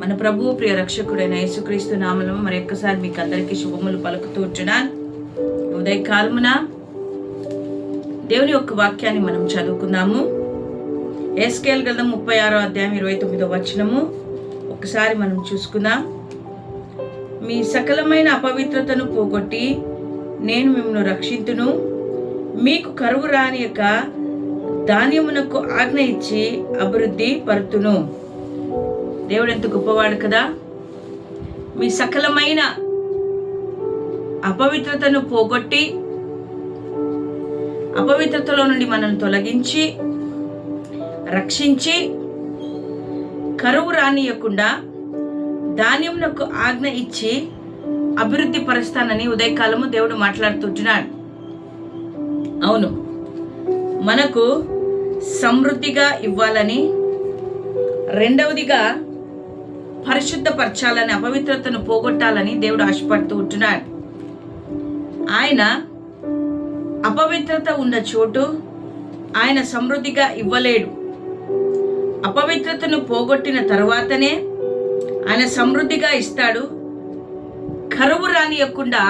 మన ప్రభు ప్రియ రక్షకుడైన యేసుక్రీస్తు నామలం మరి ఒక్కసారి మీకు అందరికీ శుభములు పలుకుతూ ఉంటున్నాను ఉదయకాలమున దేవుని యొక్క వాక్యాన్ని మనం చదువుకుందాము. ఎస్కేల్ గ్రంథం ముప్పై ఆరో అధ్యాయం ఇరవై తొమ్మిదో వచనము. ఒకసారి మనం చూసుకుందాం. మీ సకలమైన అపవిత్రతను పోగొట్టి నేను మిమ్మల్ని రక్షింతును. మీకు కరువు రానియక ధాన్యమునకు ఆజ్ఞ ఇచ్చి అభివృద్ధి పరుతును. దేవుడు ఎంత గొప్పవాడు కదా? మీ సకలమైన అపవిత్రతను పోగొట్టి అపవిత్రతలో నుండి మనల్ని తొలగించి రక్షించి కరువు రానియకుండా ధాన్యమునకు ఆజ్ఞ ఇచ్చి అభివృద్ధి పరుస్తానని ఉదయకాలము దేవుడు మాట్లాడుతుంటున్నాడు అవును మనకు సమృద్ధిగా ఇవ్వాలని రెండవదిగా పరిశుద్ధపరచాలని అపవిత్రతను పోగొట్టాలని దేవుడు ఆశపడుతూ ఉంటున్నాడు. ఆయన అపవిత్రత ఉన్న చోటు ఆయన సమృద్ధిగా ఇవ్వలేడు. అపవిత్రతను పోగొట్టిన తర్వాతనే ఆయన సమృద్ధిగా ఇస్తాడు. కరువు రానియకుండా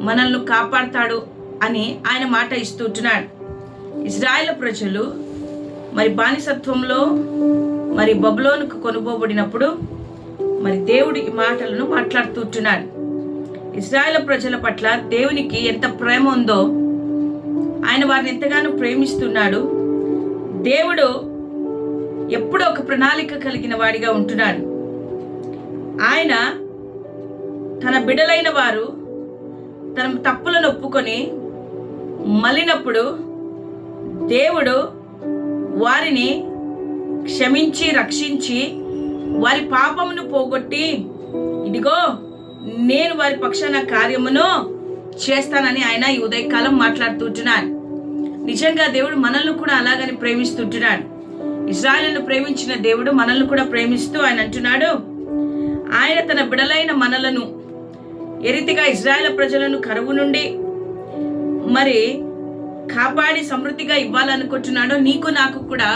మనల్ని కాపాడతాడు అని ఆయన మాట ఇస్తుంటున్నాడు ఇజ్రాయెల్ ప్రజలు మరి బానిసత్వంలో మరి బబులోనుకు కొనుగోబడినప్పుడు మరి దేవుడి మాటలను మాట్లాడుతుంటున్నాడు. ఇస్రాయల్ ప్రజల పట్ల దేవునికి ఎంత ప్రేమ ఉందో ఆయన వారిని ఎంతగానో ప్రేమిస్తున్నాడు. దేవుడు ఎప్పుడూ ఒక ప్రణాళిక కలిగిన వాడిగా ఉంటున్నాడు. ఆయన తన బిడలైన వారు తన తప్పులను ఒప్పుకొని మలినప్పుడు దేవుడు వారిని క్షమించి రక్షించి వారి పాపమును పోగొట్టి ఇదిగో నేను వారి పక్షాన కార్యమును చేస్తానని ఆయన ఈ ఉదయకాలం మాట్లాడుతుంటున్నాడు. నిజంగా దేవుడు మనల్ని కూడా అలాగని ప్రేమిస్తుంటున్నాడు. ఇజ్రాయలను ప్రేమించిన దేవుడు మనల్ని కూడా ప్రేమిస్తూ ఆయన అంటున్నాడు ఆయన తన బిడలైన మనలను ఏ రీతిగా ఇజ్రాయెల్ ప్రజలను కరువు నుండి మరి కాపాడి సమృద్ధిగా ఇవ్వాలనుకుంటున్నాడో నీకు నాకు కూడా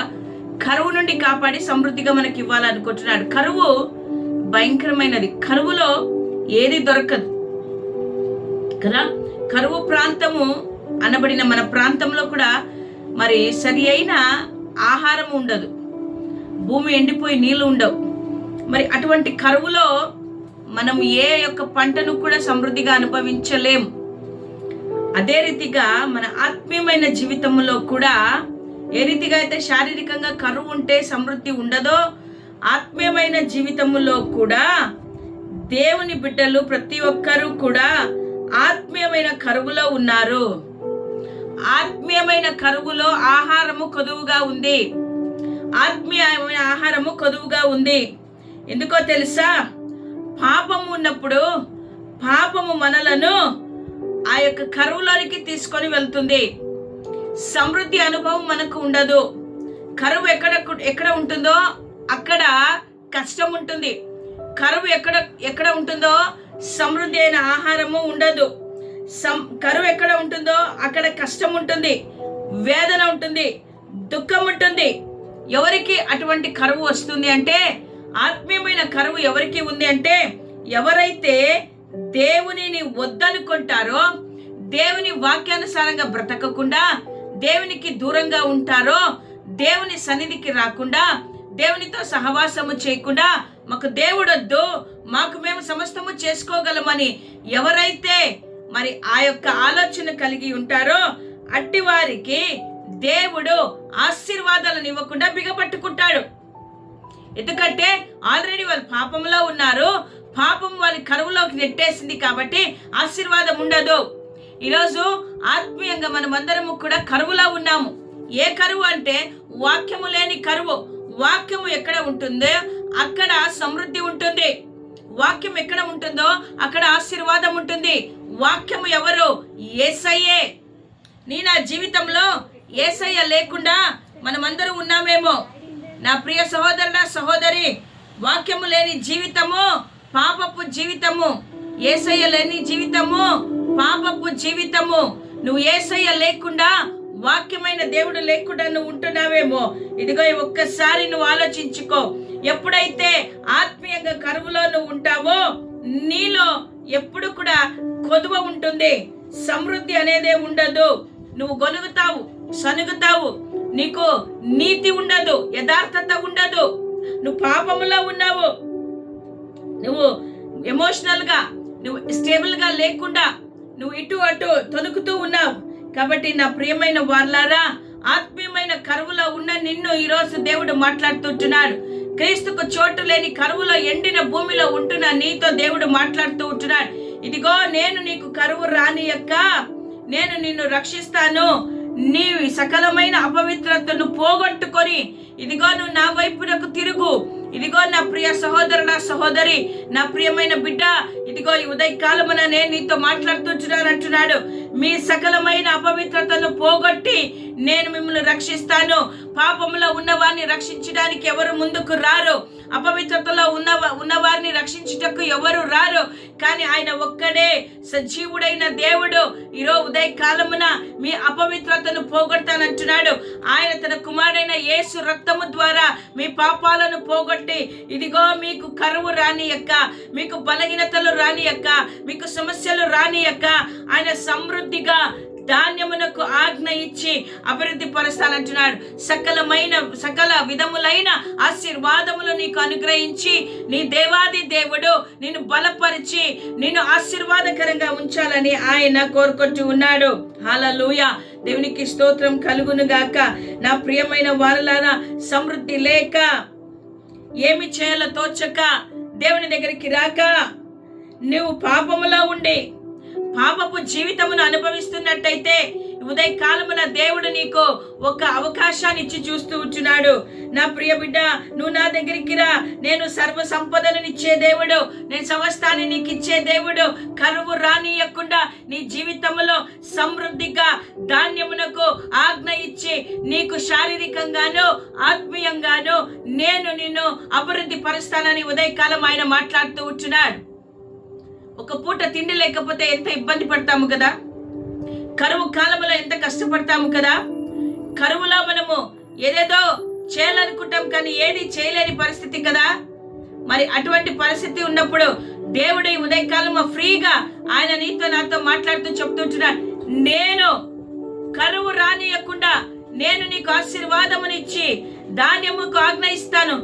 కరువు నుండి కాపాడి సమృద్ధిగా మనకి ఇవ్వాలనుకుంటున్నాడు. కరువు భయంకరమైనది. కరువులో ఏది దొరకదు. కదా? కరువు ప్రాంతము అనబడిన మన ప్రాంతంలో కూడా మరి సరి అయిన ఆహారం ఉండదు. భూమి ఎండిపోయి నీళ్ళు ఉండవు. మరి అటువంటి కరువులో మనం ఏ యొక్క పంటను కూడా సమృద్ధిగా అనుభవించలేం. అదే రీతిగా మన ఆత్మీయమైన జీవితంలో కూడా ఏ రీతిగా అయితే శారీరకంగా కరువు ఉంటే సమృద్ధి ఉండదో ఆత్మీయమైన జీవితంలో కూడా దేవుని బిడ్డలు ప్రతి ఒక్కరూ కూడా ఆత్మీయమైన కరువులో ఉన్నారు. ఆత్మీయమైన కరువులో ఆహారము కొదువుగా ఉంది. ఆత్మీయమైన ఆహారము కొదువుగా ఉంది. ఎందుకో తెలుసా? పాపము ఉన్నప్పుడు పాపము మనలను ఆ యొక్క కరువులోనికి తీసుకొని వెళ్తుంది. సమృద్ధి అనుభవం మనకు ఉండదు. కరువు ఎక్కడ ఎక్కడ ఉంటుందో అక్కడ కష్టం ఉంటుంది. కరువు ఎక్కడ ఎక్కడ ఉంటుందో సమృద్ధి అయిన ఆహారము ఉండదు. సం కరువు ఎక్కడ ఉంటుందో అక్కడ కష్టం ఉంటుంది. వేదన ఉంటుంది. దుఃఖం ఉంటుంది. ఎవరికి అటువంటి కరువు వస్తుంది అంటే ఆత్మీయమైన కరువు ఎవరికి ఉంది అంటే ఎవరైతే దేవునిని వద్దనుకుంటారో దేవుని వాక్యానుసారంగా బ్రతకకుండా దేవునికి దూరంగా ఉంటారో దేవుని సన్నిధికి రాకుండా దేవునితో సహవాసము చేయకుండా మాకు దేవుడొద్దు మాకు మేము సమస్తము చేసుకోగలమని ఎవరైతే మరి ఆ యొక్క ఆలోచన కలిగి ఉంటారో అట్టి వారికి దేవుడు ఆశీర్వాదాలను ఇవ్వకుండా బిగపట్టుకుంటాడు. ఎందుకంటే ఆల్రెడీ వాళ్ళు పాపంలో ఉన్నారు పాపం వాళ్ళ కరువులోకి నెట్టేసింది కాబట్టి ఆశీర్వాదం ఉండదు. ఈరోజు ఆత్మీయంగా మనమందరము కూడా కరువులా ఉన్నాము. ఏ కరువు అంటే వాక్యము లేని కరువు. వాక్యము ఎక్కడ ఉంటుందో అక్కడ సమృద్ధి ఉంటుంది. వాక్యం ఎక్కడ ఉంటుందో అక్కడ ఆశీర్వాదం ఉంటుంది. వాక్యము ఎవరు? ఏసయ్యే. నీ నా జీవితంలో ఏసయ్య లేకుండా మనమందరం ఉన్నామేమో. నా ప్రియ సహోదరుడ సహోదరి వాక్యము లేని జీవితము పాపపు జీవితము. ఏసయ్య లేని జీవితము పాపపు జీవితము. నువ్వు ఏసయ్య లేకుండా వాక్యమైన దేవుడు లేకుండా నువ్వు ఉంటున్నావేమో. ఇదిగో ఒక్కసారి నువ్వు ఆలోచించుకో. ఎప్పుడైతే ఆత్మీయంగా కరువులో నువ్వు ఉంటావో నీలో ఎప్పుడు కూడా కొదువ ఉంటుంది. సమృద్ధి అనేదే ఉండదు. నువ్వు గొలుగుతావు సనుగుతావు. నీకు నీతి ఉండదు యథార్థత ఉండదు. నువ్వు పాపములో ఉన్నావు. నువ్వు ఎమోషనల్గా నువ్వు స్టేబుల్గా లేకుండా నువ్వు ఇటు అటు తొలుకుతూ ఉన్నావు. కాబట్టి నా ప్రియమైన వాళ్ళారా ఆత్మీయమైన కరువులో ఉన్న నిన్ను ఈరోజు దేవుడు మాట్లాడుతుంటున్నాడు. క్రీస్తుకు చోటు లేని కరువులో ఎండిన భూమిలో ఉంటున్న నీతో దేవుడు మాట్లాడుతూ ఉంటున్నాడు. ఇదిగో నేను నీకు కరువు రానియక్క. నేను నిన్ను రక్షిస్తాను. నీ సకలమైన అపవిత్రతను పోగొట్టుకొని ఇదిగో నువ్వు నా వైపునకు తిరుగు. ఇదిగో నా ప్రియ సహోదరుడ సహోదరి నా ప్రియమైన బిడ్డ ఇదిగో ఈ ఉదయకాలమున నేను నీతో మాట్లాడుతున్నానంటున్నాడు మీ సకలమైన అపవిత్రతను పోగొట్టి నేను మిమ్మల్ని రక్షిస్తాను. పాపంలో ఉన్న వారిని రక్షించడానికి ఎవరు ముందుకు రారు. అపవిత్రతలో ఉన్న ఉన్నవారిని రక్షించుటకు ఎవరు రారు. కానీ ఆయన ఒక్కడే సజీవుడైన దేవుడు. ఈరో ఉదయ కాలమున మీ అపవిత్రతను పోగొడతానంటున్నాడు. ఆయన తన కుమారుడైన యేసు రక్తము ద్వారా మీ పాపాలను పోగొట్టి ఇదిగో మీకు కరువు రాని యొక్క మీకు బలహీనతలు రాని యొక్క మీకు సమస్యలు రాని యొక్క ఆయన సమృద్ధిగా ధాన్యమునకు ఆజ్ఞ ఇచ్చి అభివృద్ధి పరుస్తానంటున్నాడు. సకలమైన సకల విధములైన ఆశీర్వాదములు నీకు అనుగ్రహించి నీ దేవాది దేవుడు నిన్ను బలపరిచి నిన్ను ఆశీర్వాదకరంగా ఉంచాలని ఆయన కోరుకుంటూ ఉన్నాడు. హాలూయ దేవునికి స్తోత్రం కలుగును గాక. నా ప్రియమైన వారలారా సమృద్ధి లేక ఏమి చేయాలో తోచక దేవుని దగ్గరికి రాక నువ్వు పాపములో ఉండి పాపపు జీవితమును అనుభవిస్తున్నట్టయితే ఉదయకాలమున దేవుడు నీకు ఒక అవకాశాన్ని ఇచ్చి చూస్తూ ఉంటున్నాడు. నా ప్రియ బిడ్డ నువ్వు నా దగ్గరికి రా. నేను సర్వ సంపదను ఇచ్చే దేవుడు. నేను సమస్తాన్ని నీకు ఇచ్చే దేవుడు. కరువు రానియకుండా నీ జీవితంలో సమృద్ధిగా ధాన్యమునకు ఆజ్ఞ ఇచ్చి నీకు శారీరకంగాను ఆత్మీయంగాను నేను నిన్ను అభివృద్ధి పరుస్తానని ఉదయకాలం ఆయన మాట్లాడుతూ ఉంటున్నాడు. ఒక పూట తిండి లేకపోతే ఎంత ఇబ్బంది పడతాము కదా? కరువు కాలంలో ఎంత కష్టపడతాము కదా? కరువులో మనము ఏదేదో చేయాలనుకుంటాం కానీ ఏది చేయలేని పరిస్థితి కదా? మరి అటువంటి పరిస్థితి ఉన్నప్పుడు దేవుడు ఈ ఉదయకాలం ఫ్రీగా ఆయన నీతో నాతో మాట్లాడుతూ చెప్తుంటున్నాడు. నేను కరువు రానియకుండా నేను నీకు ఆశీర్వాదమునిచ్చి ధాన్యముకు ఆజ్ఞయిస్తాను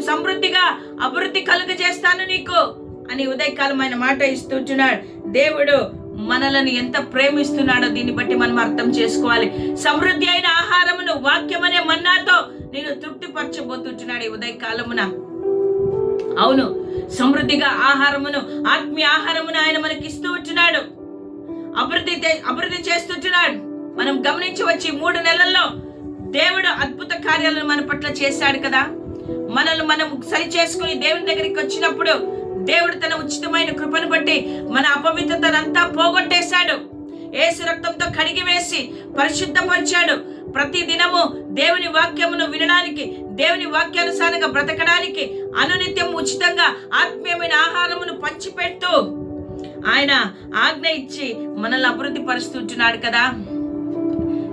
సమృద్ధిగా అభివృద్ధి కలుగజేస్తాను నీకు. అని ఉదయకాలం ఆయన మాట ఇస్తున్నాడు. దేవుడు మనలను ఎంత ప్రేమిస్తున్నాడో దీన్ని బట్టి మనం అర్థం చేసుకోవాలి. సమృద్ధి అయిన ఆహారమును వాక్యమనే మన్నాతో నేను తృప్తిపరచబోతున్నాడు ఈ ఉదయకాలమున. అవును సమృద్ధిగా ఆహారమును ఆత్మీయ ఆహారమును ఆయన మనకి ఇస్తూ ఉంటున్నాడు. అభివృద్ధి అభివృద్ధి చేస్తుంటున్నాడు. మనం గమనించవచ్చు మూడు నెలల్లో దేవుడు అద్భుత కార్యాలను మన పట్ల చేశాడు కదా. మనల్ని మనం సరి చేసుకుని దేవుని దగ్గరికి వచ్చినప్పుడు దేవుడు తన ఉచితమైన కృపను బట్టి మన అపవిత్రతనంతా పోగొట్టేశాడు. ఏసు రక్తంతో కడిగి వేసి పరిశుద్ధపరిచాడు. ప్రతి దినము దేవుని వాక్యమును వినడానికి దేవుని వాక్యానుసారంగా బ్రతకడానికి అనునిత్యం ఉచితంగా ఆత్మీయమైన ఆహారమును పంచిపెడుతూ ఆయన ఆజ్ఞ ఇచ్చి మనల్ని అభివృద్ధి పరుస్తుంటున్నాడు కదా.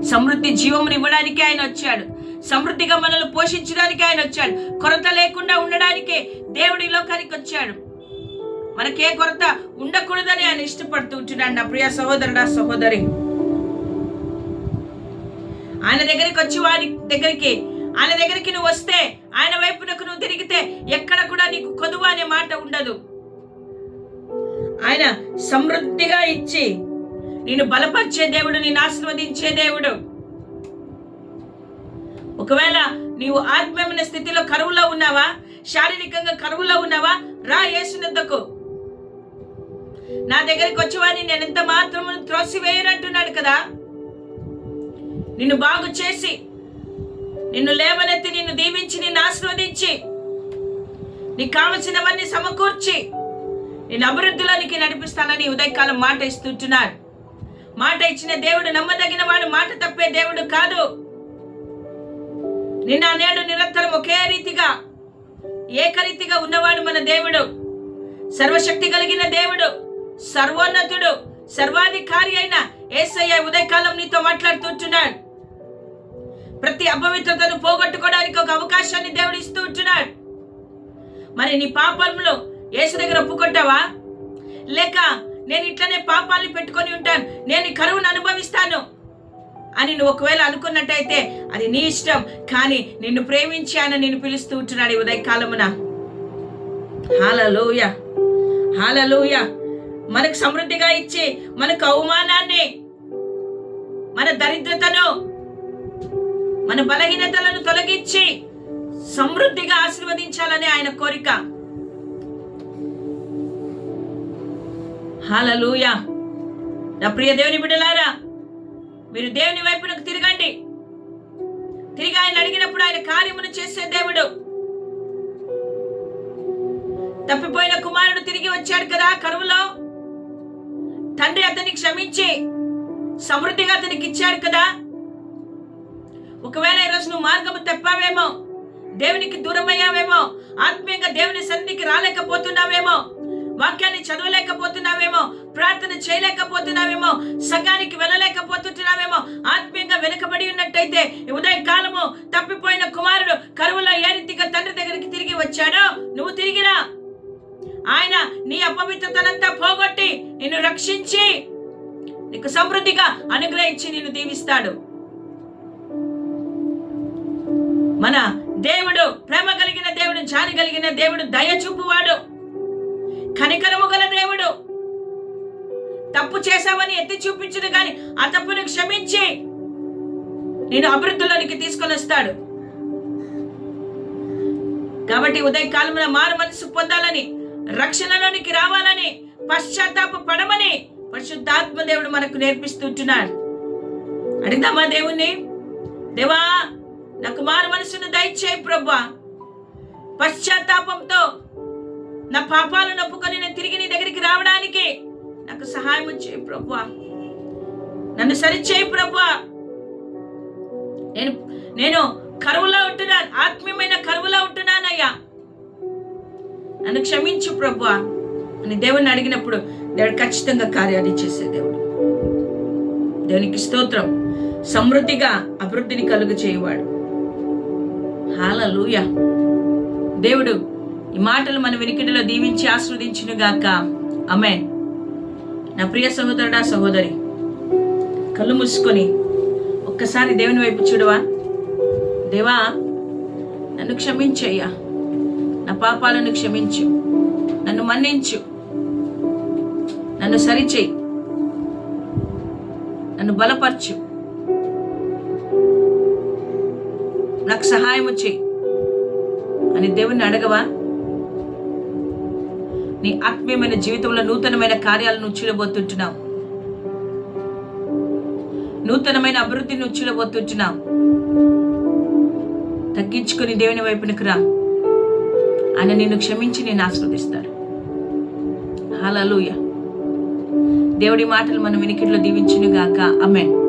సమృద్ధి జీవమును ఇవ్వడానికి ఆయన వచ్చాడు. సమృద్ధిగా మనల్ని పోషించడానికి ఆయన వచ్చాడు. కొరత లేకుండా ఉండడానికి దేవుడి లోకానికి వచ్చాడు. మనకే కొరత ఉండకూడదని ఆయన ఇష్టపడుతూ ఉంటున్నాడు నా ప్రియ సహోదరుడా సహోదరి. ఆయన దగ్గరికి వచ్చి వారి దగ్గరికి ఆయన దగ్గరికి నువ్వు వస్తే ఆయన వైపునకు నువ్వు తిరిగితే ఎక్కడ కూడా నీకు కొదువు అనే మాట ఉండదు. ఆయన సమృద్ధిగా ఇచ్చి నేను బలపరిచే దేవుడు నేను ఆశీర్వదించే దేవుడు. ఒకవేళ నీవు ఆత్మీయమైన స్థితిలో కరువులో ఉన్నావా శారీరకంగా కరువులో ఉన్నావా రా యేసునద్దకు. నా దగ్గరికి వచ్చేవాడిని నేను ఎంత మాత్రము త్రోసివేయనంటున్నాడు కదా? నిన్ను బాగు చేసి నిన్ను లేవనెత్తి నిన్ను దీవించి నిన్ను ఆశీర్వదించి నీకు కావలసినవన్నీ సమకూర్చి నేను అభివృద్ధిలోనికి నడిపిస్తానని ఉదయకాలం మాట ఇస్తుంటున్నాడు. మాట ఇచ్చిన దేవుడు నమ్మదగిన వాడు మాట తప్పే దేవుడు కాదు. నిన్న నేడు నిరంతరం ఒకే రీతిగా ఏకరీతిగా ఉన్నవాడు మన దేవుడు. సర్వశక్తి కలిగిన దేవుడు. సర్వోన్నతుడు సర్వాధికారి అయిన ఏసయ్య ఉదయకాలం నీతో మాట్లాడుతుంటున్నాడు. ప్రతి అపవిత్రతను పోగొట్టుకోవడానికి ఒక అవకాశాన్ని దేవుడు ఇస్తూ ఉంటున్నాడు. మరి నీ పాపంలో యేసు దగ్గర ఒప్పుకుంటావా? లేక నేను ఇట్లనే పాపాలని పెట్టుకొని ఉంటాను నేను కరువును అనుభవిస్తాను అని నువ్వు ఒకవేళ అనుకున్నట్టయితే అది నీ ఇష్టం కానీ నిన్ను ప్రేమించి ఆయన నిన్ను పిలుస్తూ ఉంటున్నాడు ఈ ఉదయకాలమున. హాలలోయ. హాలలోయ. మనకు సమృద్ధిగా ఇచ్చి మనకు అవమానాన్ని మన దరిద్రతను మన బలహీనతలను తొలగించి సమృద్ధిగా ఆశీర్వదించాలని ఆయన కోరిక. హాలూయ నా ప్రియ దేవుని బిడ్డలారా మీరు దేవుని వైపునకు తిరగండి. తిరిగి ఆయన అడిగినప్పుడు ఆయన కార్యమును చేసే దేవుడు. తప్పిపోయిన కుమారుడు తిరిగి వచ్చాడు కదా కరువులో. తండ్రి అతన్ని క్షమించి సమృద్ధిగా అతనికి ఇచ్చాడు కదా. ఒకవేళ ఈరోజు నువ్వు మార్గము తప్పావేమో దేవునికి దూరమయ్యావేమో ఆత్మీయంగా దేవుని సన్నిధికి రాలేకపోతున్నావేమో వాక్యాన్ని చదవలేకపోతున్నావేమో ప్రార్థన చేయలేకపోతున్నావేమో సంఘానికి వెళ్ళలేకపోతున్నావేమో ఆత్మీయంగా వెనుకబడి ఉన్నట్టయితే ఉదయం కాలము తప్పిపోయిన కుమారుడు కరువులో ఏ రీతిగా తండ్రి దగ్గరికి తిరిగి వచ్చాడో నువ్వు తిరిగిరా. ఆయన నీ అపవిత్రతనంతా పోగొట్టి నిన్ను రక్షించి నీకు సమృద్ధిగా అనుగ్రహించి నిన్ను దీవిస్తాడు. మన దేవుడు ప్రేమ కలిగిన దేవుడు జాని కలిగిన దేవుడు దయ చూపువాడు కనికరము గల దేవుడు. తప్పు చేశావని ఎత్తి చూపించడు కానీ ఆ తప్పును క్షమించి నేను అభివృద్ధిలోనికి తీసుకొని వస్తాడు. కాబట్టి ఉదయకాలంలో మారు మనసు పొందాలని రక్షణలోనికి రావాలని పశ్చాత్తాప పడమని పరిశుద్ధాత్మ దేవుడు మనకు నేర్పిస్తుంటున్నాడు. అడిగిదామా దేవుణ్ణి? దేవా నాకు మారు మనసును దయచేయి ప్రభా పశ్చాత్తాపంతో నా పాపాలను ఒప్పుకొని నేను తిరిగి నీ దగ్గరికి రావడానికి నాకు సహాయం చేయి ప్రభా నన్ను సరిచేయి ప్రభా నేను నేను కరువులో ఉంటున్నాను ఆత్మీయమైన కరువులో ఉంటున్నానయ్యా. నన్ను క్షమించు ప్రభు అని దేవుని అడిగినప్పుడు దేవుడు ఖచ్చితంగా కార్యాలు చేసే దేవుడు. దేవునికి స్తోత్రం. సమృద్ధిగా అభివృద్ధిని కలుగు చేయవాడు. హాలూయ దేవుడు ఈ మాటలు మన వెనికిడిలో దీవించి ఆస్వాదించును గాక అమే నా ప్రియ సహోదరుడా సహోదరి కళ్ళు మూసుకొని ఒక్కసారి దేవుని వైపు చూడవా? దేవా నన్ను క్షమించయ్యా. నా పాపాలను క్షమించు. నన్ను మన్నించు. నన్ను సరిచేయి. నన్ను బలపరచు. నాకు సహాయం చేయి. అని దేవుణ్ణి అడగవా? నీ ఆత్మీయమైన జీవితంలో నూతనమైన కార్యాలను నువ్వు చూడబోతుంటున్నావు. నూతనమైన అభివృద్ధిని నువ్వు చూడబోతుంటున్నావు. తగ్గించుకొని దేవుని వైపునికి రా. ఆయన నిన్ను క్షమించి నేను ఆస్వాదిస్తాడు హలలుయ దేవుడి మాటలు మనం వినికిడిలో దీవించునుగాక. అమెన్